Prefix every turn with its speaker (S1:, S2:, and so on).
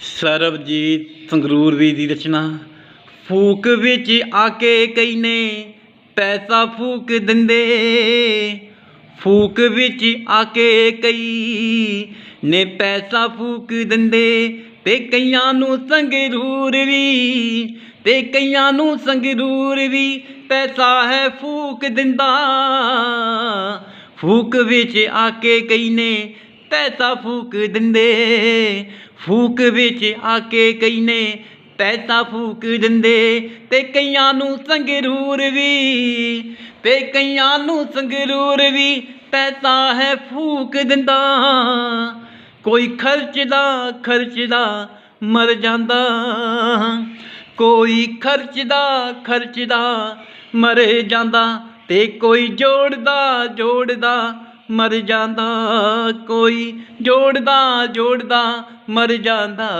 S1: ਸਰਬਜੀਤ ਸੰਗਰੂਰ ਵੀ ਦੀ ਰਚਨਾ। ਫੂਕ ਵਿੱਚ ਆ ਕੇ ਕਈ ਨੇ ਪੈਸਾ ਫੂਕ ਦਿੰਦੇ। ਫੂਕ ਵਿੱਚ ਆ ਕੇ ਕਈ ਨੇ ਪੈਸਾ ਫੂਕ ਦਿੰਦੇ। ਤੇ ਕਈਆਂ ਨੂੰ ਸੰਗਰੂਰ ਵੀ, ਤੇ ਕਈਆਂ ਨੂੰ ਸੰਗਰੂਰ ਵੀ ਪੈਸਾ ਹੈ ਫੂਕ ਦਿੰਦਾ। ਫੂਕ ਵਿੱਚ ਆ ਕੇ ਕਈ ਨੇ ਪੈਸਾ ਫੂਕ ਦਿੰਦੇ। ਫੂਕ ਵਿੱਚ ਆ ਕੇ ਕਈ ਨੇ ਪੈਸਾ ਫੂਕ ਦਿੰਦੇ। ਤੇ ਕਈਆਂ ਨੂੰ ਸੰਗਰੂਰ ਵੀ, ਤੇ ਕਈਆਂ ਨੂੰ ਸੰਗਰੂਰ ਵੀ ਪੈਸਾ ਹੈ ਫੂਕ ਦਿੰਦਾ। ਕੋਈ ਖਰਚਦਾ ਖਰਚਦਾ ਮਰ ਜਾਂਦਾ। ਕੋਈ ਖਰਚਦਾ ਖਰਚਦਾ ਮਰ ਜਾਂਦਾ। ਤੇ ਕੋਈ ਜੋੜਦਾ ਜੋੜਦਾ ਮਰ ਜਾਂਦਾ ਕੋਈ ਜੋੜਦਾ ਜੋੜਦਾ ਮਰ ਜਾਂਦਾ।